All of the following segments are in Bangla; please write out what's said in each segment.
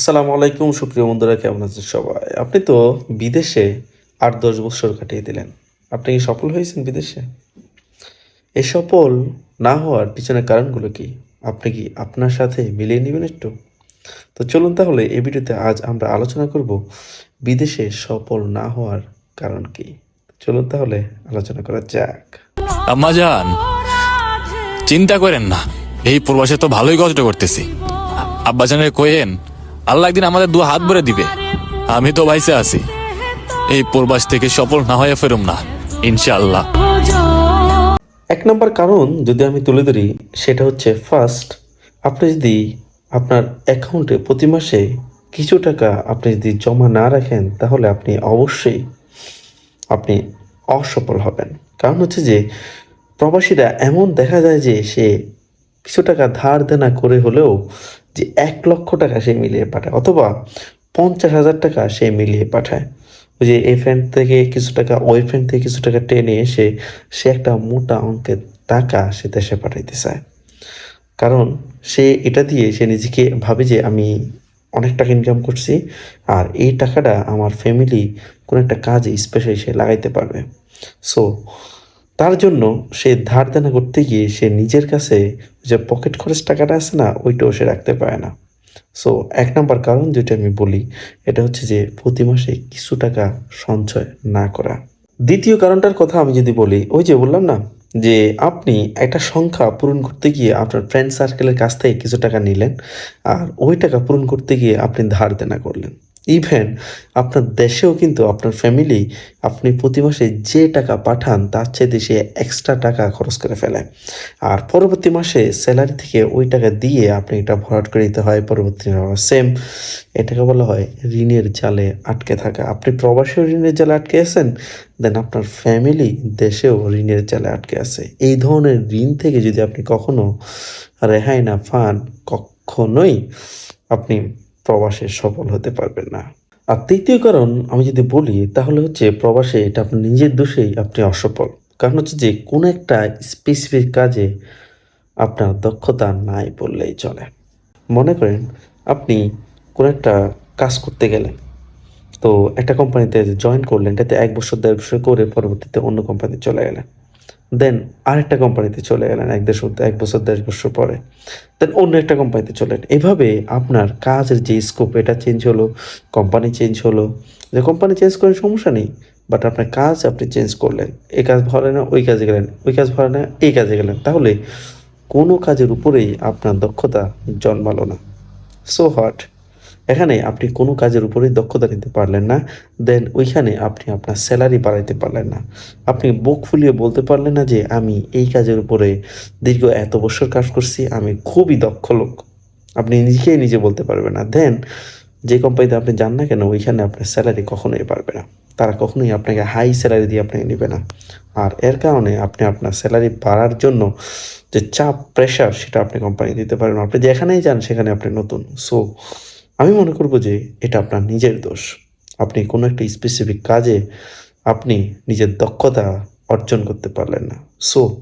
আসসালামু আলাইকুম, সুপ্রিয় বন্ধুরা, কেমন আছেন সবাই? আপনি তো বিদেশে আট দশ বছর কাটিয়ে দিলেন। আপনি কি সফল হয়েছেন বিদেশে? এই সফল না হওয়ার পিছনে কারণগুলো কি? আপনি কি আপনার সাথে মিলিয়ে নেবেন একটু? তো চলুন তাহলে এই ভিডিওতে আজ আমরা আলোচনা করব বিদেশে সফল না হওয়ার কারণ কি। চলুন তাহলে আলোচনা করা যাক। আম্মা যান চিন্তা করেন না, এই প্রবাসে তো ভালোই কষ্ট করতেছি। আব্বা জানের কোয়েন আল্লাহ একদিন আমাদের দু হাত ভরে দিবে। আমি তো ভাইসে আছি। এই প্রবাস থেকে সফল না হয়ে ফেরুম না, ইনশাআল্লাহ। এক নম্বর কারণ যদি আমি তুলে ধরি, সেটা হচ্ছে ফার্স্ট আপনি যদি আপনার অ্যাকাউন্টে প্রতি মাসে কিছু টাকা আপনি যদি জমা না রাখেন, তাহলে আপনি অবশ্যই আপনি অসফল হবেন। কারণ হচ্ছে যে, প্রবাসীরা এমন দেখা যায় যে সে কিছু টাকা ধার দেনা করে হলেও যে এক লক্ষ টাকা সে মিলিয়ে পাঠায়, অথবা পঞ্চাশ হাজার টাকা সে মিলিয়ে পাঠায়। ওই যে এই ফ্রেন্ড থেকে কিছু টাকা, ওই ফ্রেন্ড থেকে কিছু টাকা টেনে এসে সে একটা মোটা অঙ্কের টাকা সে দেশে পাঠাইতে চায়। কারণ সে এটা দিয়ে সে নিজেকে ভাবে যে আমি অনেক টাকা ইনকাম করছি, আর এই টাকাটা আমার ফ্যামিলি কোনো একটা কাজে স্পেশালি সে লাগাইতে পারবে। সো তার জন্য সে ধার দেনা করতে গিয়ে সে নিজের কাছে যে পকেট খরচ টাকাটা আছে না, ওইটাও সে রাখতে পারে না। সো এক নম্বর কারণ যেটা আমি বলি, এটা হচ্ছে যে প্রতি মাসে কিছু টাকা সঞ্চয় না করা। দ্বিতীয় কারণটার কথা আমি যদি বলি, ওই যে বললাম না, যে আপনি একটা সংখ্যা পূরণ করতে গিয়ে আপনার ফ্রেন্ড সার্কেলের কাছ থেকে কিছু টাকা নিলেন, আর ওই টাকা পূরণ করতে গিয়ে আপনি ধার দেনা করলেন। ইভেন আপনার দেশেও কিন্তু আপনার ফ্যামিলি আপনি প্রতি মাসে যে টাকা পাঠান, তার চেয়ে সে এক্সট্রা টাকা খরচ করে ফেলে। আর পরবর্তী মাসে স্যালারি থেকে ওই টাকা দিয়ে আপনি এটা ভরাট করে দিতে হয়, পরবর্তী সেম এটাকে বলা হয় ঋণের জালে আটকে থাকা। আপনি প্রবাসীও ঋণের জালে আটকে আছেন দেন আপনার ফ্যামিলি দেশেও ঋণের জালে আটকে আছে। এই ধরনের ঋণ থেকে যদি আপনি কখনো রেহাই না পান, কখনোই আপনি প্রবাসে সফল হতে পারবেন না। আর তৃতীয় কারণ আমি যদি বলি, তাহলে হচ্ছে প্রবাসে এটা আপনার নিজের দোষেই আপনি অসফল। কারণ হচ্ছে যে, কোনো একটা স্পেসিফিক কাজে আপনার দক্ষতা নাই বললেই চলে। মনে করেন আপনি কোনো একটা কাজ করতে গেলেন, তো একটা কোম্পানিতে জয়েন করলেন, এটাতে এক বছর, দেড় বছর করে পরবর্তীতে অন্য কোম্পানিতে চলে গেলেন। দেন আরেকটা কোম্পানিতে চলে গেলেন এক দেড় এক বছর, দেড় বছর পরে। দেন অন্য একটা কোম্পানিতে চলেন। এভাবে আপনার কাজের যে স্কোপ এটা চেঞ্জ হলো কোম্পানি চেঞ্জ হলো। যে কোম্পানি চেঞ্জ করেন সমস্যা নেই বাট আপনার কাজ আপনি চেঞ্জ করলেন। এই কাজ ভরে না, ওই কাজে গেলেন। ওই কাজ ভরে না, এই কাজে গেলেন। তাহলে কোনো কাজের উপরেই আপনার দক্ষতা জন্মালো না। সো হট এখানে আপনি কোনো কাজের উপরেই দক্ষতা নিতে পারলেন না দেন ওইখানে আপনি আপনার স্যালারি বাড়াইতে পারলেন না। আপনি বুক ফুলিয়ে বলতে পারলেন না যে আমি এই কাজের উপরে দীর্ঘ এত বছর কাজ করছি, আমি খুবই দক্ষ লোক। আপনি নিজেকেই নিজে বলতে পারবেন না। দেন যে কোম্পানিতে আপনি যান না কেন, ওইখানে আপনার স্যালারি কখনোই পারবে না। তারা কখনোই আপনাকে হাই স্যালারি দিয়ে আপনাকে নেবে না। আর এর কারণে আপনি আপনার স্যালারি বাড়ার জন্য যে চাপ প্রেশার সেটা আপনি কোম্পানি দিতে পারেন। আপনি যেখানেই যান, সেখানে আপনি নতুন। সো আমি মনে করব যে এটা আপনার নিজের দোষ। আপনি কোনো একটা স্পেসিফিক কাজে আপনি নিজের দক্ষতা অর্জন করতে পারলেন না। সো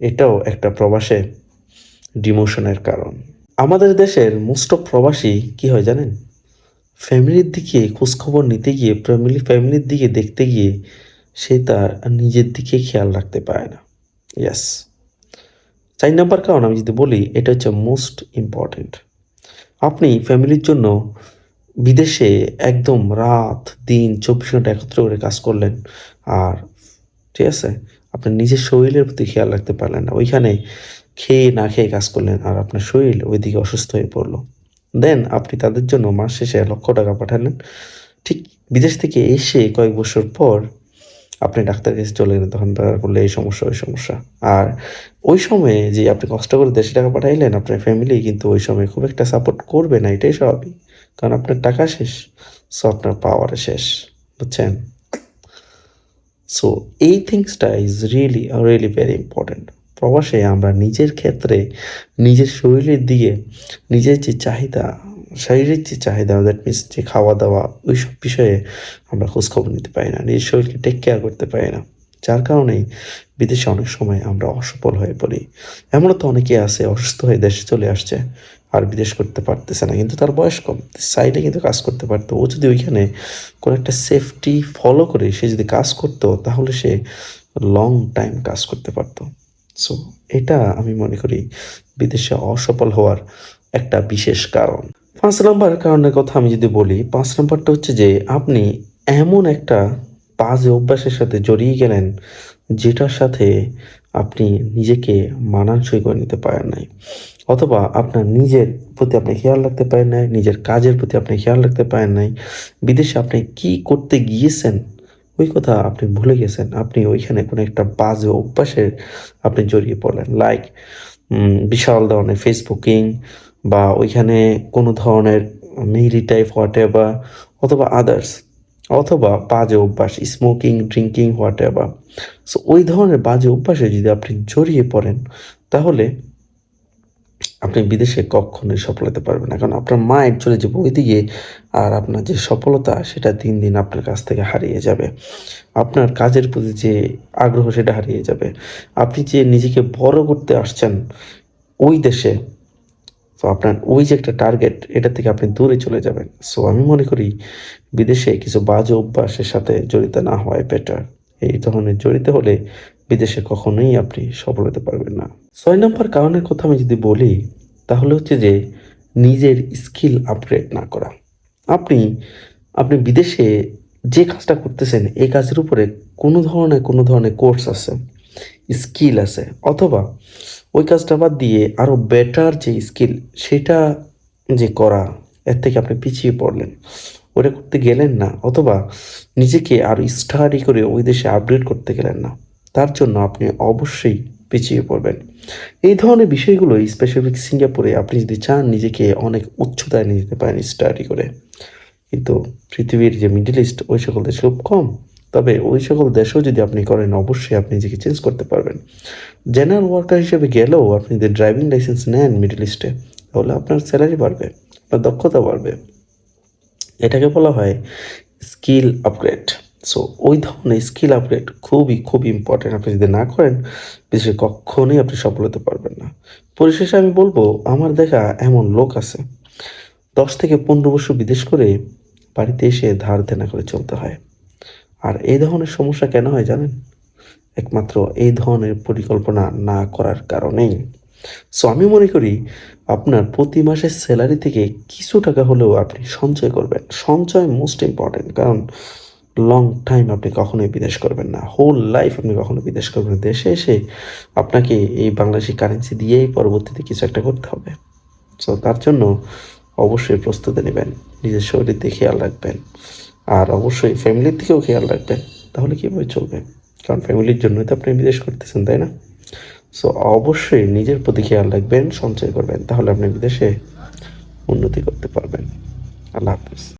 এটাও একটা প্রবাসে ডিমোশনের কারণ। আমাদের দেশের মোস্ট অফ প্রবাসী কি হয় জানেন? ফ্যামিলির দিকে খোঁজখবর নিতে গিয়ে ফ্যামিলি ফ্যামিলির দিকে দেখতে গিয়ে সে তার নিজের দিকে খেয়াল রাখতে পারে না। ইয়াস চার নাম্বার কারণ আমি যদি বলি, এটা হচ্ছে মোস্ট ইম্পর্টেন্ট আপনি ফ্যামিলির জন্য বিদেশে একদম রাত, দিন চব্বিশ ঘণ্টা একত্র করে কাজ করলেন। আর ঠিক আছে, আপনার নিজের শরীরের প্রতি খেয়াল রাখতে পারলেন না। ওইখানে খেয়ে না খেয়ে কাজ করলেন আর আপনার শরীর ওইদিকে অসুস্থ হয়ে পড়ল। দেন আপনি তাদের জন্য মাস শেষে লক্ষ টাকা পাঠালেন। ঠিক বিদেশ থেকে এসে কয়েক বছর পর আপনি ডাক্তার কাছে চলে গেলেন তখন তারা বললে, এই সমস্যা, ওই সমস্যা। আর ওই সময়ে যে আপনি কষ্ট করে দেশে টাকা পাঠাইলেন, আপনার ফ্যামিলি কিন্তু ওই সময় খুব একটা সাপোর্ট করবে না, এটাই স্বাভাবিক। কারণ আপনার টাকা শেষ সো আপনার পাওয়ার শেষ, বুঝছেন? সো এই থিংসটা is really really very important প্রবাসে আমরা নিজের ক্ষেত্রে, নিজের শরীরের দিকে, নিজের যে চাহিদা শারীরিক যে চাহিদা দ্যাট মিনস যে খাওয়া দাওয়া ওই সব বিষয়ে আমরা খোঁজখবর নিতে পারি না, নিজের শরীরকে টেক কেয়ার করতে পারি না। যার কারণেই বিদেশে অনেক সময় আমরা অসফল হয়ে পড়ি। এমনও তো অনেকে আছে, অসুস্থ হয়ে দেশে চলে আসছে, আর বিদেশ করতে পারতেছে না, কিন্তু তার বয়স কম। সাইডে কিন্তু কাজ করতে পারতো। ও যদি ওইখানে কোনো একটা সেফটি ফলো করে, সে যদি কাজ করতো, তাহলে সে লং টাইম কাজ করতে পারতো। সো এটা আমি মনে করি বিদেশে অসফল হওয়ার একটা বিশেষ কারণ। পাঁচ নম্বর কারণের কথা আমি যদি বলি, পাঁচ নম্বরটা হচ্ছে যে আপনি এমন একটা বাজে অভ্যাসের সাথে জড়িয়ে গেলেন, যেটার সাথে আপনি নিজেকে মানানসই করে নিতে পারেন নাই। অথবা আপনার নিজের প্রতি আপনি খেয়াল রাখতে পারেন নাই, নিজের কাজের প্রতি আপনি খেয়াল রাখতে পারেন নাই, বিদেশে আপনি কি করতে গিয়েছেন, ওই কথা আপনি ভুলে গেছেন, আপনি ওইখানে কোনো একটা বাজে অভ্যাসের আপনি জড়িয়ে পড়লেন। লাইক বিশাল ধরনের ফেসবুকিং বা ওইখানে কোনো ধরনের মেইলি টাইপ হোয়াট এভার অথবা আদার্স অথবা বাজে অভ্যাস smoking drinking whatever so ওই ধরনের বাজে অভ্যাসে যদি আপনি জড়িয়ে পড়েন, তাহলে আপনি বিদেশে কখনোই সফল হতে পারবেন না। কারণ আপনার মাইন্ড চলে যাবে ওইদিকে আর আপনার যে সফলতা, সেটা দিন দিন আপনার কাছ থেকে হারিয়ে যাবে। আপনার কাজের প্রতি যে আগ্রহ, সেটা হারিয়ে যাবে। আপনি যে নিজেকে বড় করতে আসছেন, ওই দেশে তো আপনার ওই যে একটা টার্গেট এটা থেকে আপনি দূরে চলে যাবেন। সো আমি মনে করি বিদেশে কিছু বাজে অভ্যাসের সাথে জড়িত না হওয়াই বেটার এই ধরনের জড়িত হলে বিদেশে কখনোই আপনি সফল হতে পারবেন না। ছয় নম্বর কারণের কথা আমি যদি বলি, তাহলে হচ্ছে যে নিজের স্কিল আপগ্রেড না করা। আপনি আপনি বিদেশে যে কাজটা করতেছেন, এই কাজের উপরে কোনো ধরনের কোনো ধরনের কোর্স আছে স্কিল আছে, অথবা ওই কাজটা বাদ দিয়ে আরও বেটার যে স্কিল সেটা যে করা, এর থেকে আপনি পিছিয়ে পড়লেন। ওটা করতে গেলেন না, অথবা নিজেকে আরও স্টাডি করে ওই দেশে আপডেট করতে গেলেন না। তার জন্য আপনি অবশ্যই পিছিয়ে পড়বেন। এই ধরনের বিষয়গুলো স্পেসিফিক সিঙ্গাপুরে আপনি যদি চান, নিজেকে অনেক উচ্চতায় নিয়ে যেতে পারেন স্টাডি করে। কিন্তু পৃথিবীর যে মিডল ইস্ট ওই সকল দেশ খুব কম। তবে ওই সকল দেশেও যদি আপনি করেন, অবশ্যই আপনি নিজেকে চেঞ্জ করতে পারবেন। জেনারেল ওয়ার্কার হিসেবে গেলেও আপনি যদি ড্রাইভিং লাইসেন্স নেন মিডল ইস্টে তাহলে আপনার স্যালারি বাড়বে আপনার দক্ষতা বাড়বে। এটাকে বলা হয় স্কিল আপগ্রেড সো ওই ধরনের স্কিল আপগ্রেড খুবই খুব ইম্পর্টেন্ট আপনি যদি না করেন, বিশেষ কখনোই আপনি সফল হতে পারবেন না। পরিশেষে আমি বলব, আমার দেখা এমন লোক আছে, দশ থেকে পনেরো বছর বিদেশ করে বাড়িতে এসে ধার দেনা করে চলতে হয়। আর এই ধরনের সমস্যা কেন হয় জানেন? একমাত্র এই ধরনের পরিকল্পনা না করার কারণেই। সো আমি মনে করি আপনার প্রতি মাসের স্যালারি থেকে কিছু টাকা হলেও আপনি সঞ্চয় করবেন। সঞ্চয় মোস্ট ইম্পর্টেন্ট কারণ লং টাইম আপনি কখনোই বিদেশ করবেন না। হোল লাইফ আপনি কখনো বিদেশ করবেন না। দেশে এসে আপনাকে এই বাংলাদেশি কারেন্সি দিয়েই পরবর্তীতে কিছু একটা করতে হবে। সো তার জন্য অবশ্যই প্রস্তুতি নেবেন। নিজের শরীর দিয়ে খেয়াল রাখবেন। আর অবশ্যই ফ্যামিলির দিকেও খেয়াল রাখবেন। তাহলে কীভাবে চলবে? কারণ ফ্যামিলির জন্যই তো আপনি বিদেশ করতেছেন, তাই না? সো অবশ্যই নিজের প্রতি খেয়াল রাখবেন, সঞ্চয় করবেন। তাহলে আপনি বিদেশে উন্নতি করতে পারবেন। আল্লাহ হাফিজ।